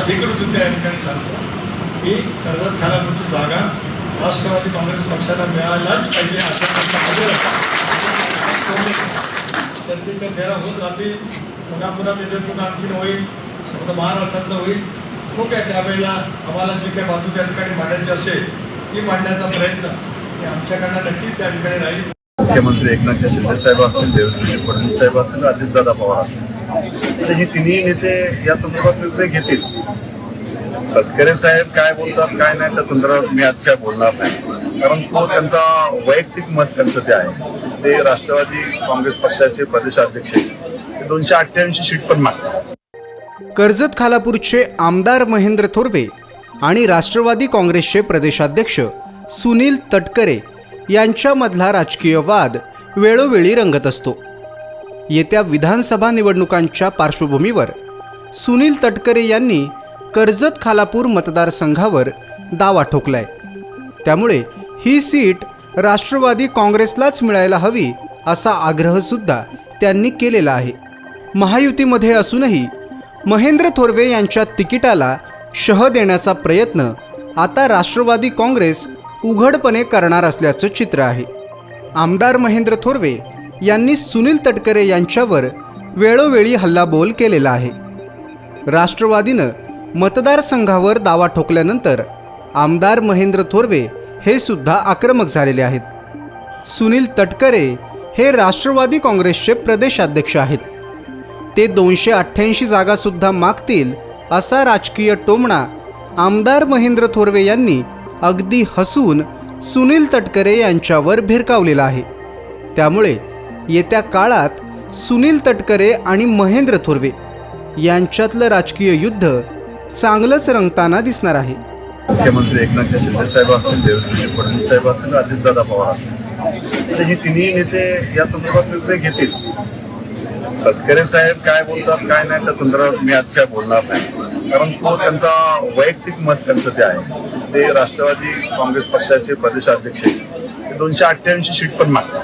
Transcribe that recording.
अधिकृत त्या ठिकाणी सांगतो की कर्जत खालापूरची जागा राष्ट्रवादी काँग्रेस पक्षाला मिळायलाच पाहिजे अशा चर्चेच्या फेऱ्या होत राहतील पुन्हा पुन्हा त्याच्यातून आणखीन होईल समजा महाराष्ट्रातलं होईल. खूप काय त्यावेळेला आम्हाला जी काही बाजू त्या ठिकाणी मांडायची असेल ती मांडण्याचा प्रयत्न हे आमच्याकडनं नक्की त्या ठिकाणी राहील. मुख्यमंत्री एकनाथजी शिंदे साहेब असतील देवेंद्रजी फडणवीस साहेब असतील अजितदादा पवार असतील. तर हे तिन्ही नेते या संदर्भात निर्णय घेतील. तटकरे साहेब काय बोलतात काय नाही त्या संदर्भात मी आज काय बोलणार नाही. कारण तो त्यांचा वैयक्तिक मत त्यांचं ते आहे. ते राष्ट्रवादी काँग्रेस पक्षाचे प्रदेशाध्यक्ष आहेत. ते दोनशे अठ्ठ्याऐंशी सीट पण मागतात. कर्जत खालापूरचे आमदार महेंद्र थोरवे आणि राष्ट्रवादी काँग्रेसचे प्रदेशाध्यक्ष सुनील तटकरे यांच्यामधला राजकीय वाद वेळोवेळी रंगत असतो. येत्या विधानसभा निवडणुकांच्या पार्श्वभूमीवर सुनील तटकरे यांनी कर्जत खालापूर मतदारसंघावर दावा ठोकलाय. त्यामुळे ही सीट राष्ट्रवादी काँग्रेसलाच मिळायला हवी असा आग्रहसुद्धा त्यांनी केलेला आहे. महायुतीमध्ये असूनही महेंद्र थोरवे यांच्या तिकिटाला शह देण्याचा प्रयत्न आता राष्ट्रवादी काँग्रेस उघडपणे करणार असल्याचं चित्र आहे. आमदार महेंद्र थोरवे यांनी सुनील तटकरे यांच्यावर वेळोवेळी हल्लाबोल केलेला आहे. राष्ट्रवादीनं मतदारसंघावर दावा ठोकल्यानंतर आमदार महेंद्र थोरवे हे सुद्धा आक्रमक झालेले आहेत. सुनील तटकरे हे राष्ट्रवादी काँग्रेसचे प्रदेशाध्यक्ष आहेत. ते दोनशे अठ्ठ्याऐंशी जागासुद्धा मागतील असा राजकीय टोमणा आमदार महेंद्र थोरवे यांनी अगदी हसून सुनील तटकरे यांच्यावर भिरकावलेला आहे. त्यामुळे येत्या काळात सुनील तटकरे आणि महेंद्र थोरवे यांच्यातलं राजकीय युद्ध चांगलंच रंगताना दिसणार आहे. मुख्यमंत्री एकनाथजी शिंदे साहेब असतील देवेंद्रजी फडणवीस साहेब असतील अजितदादा पवार असतील. तर हे तिन्ही नेते या संदर्भात निर्णय घेतील. तटकरे साहेब काय बोलतात काय नाही त्या संदर्भात मी आज काय बोलणार नाही. कारण तो त्यांचा वैयक्तिक मत त्यांचं ते आहे. ते राष्ट्रवादी काँग्रेस पक्षाचे प्रदेशाध्यक्ष दोनशे अठ्ठ्याऐंशी सीट पण मागतात.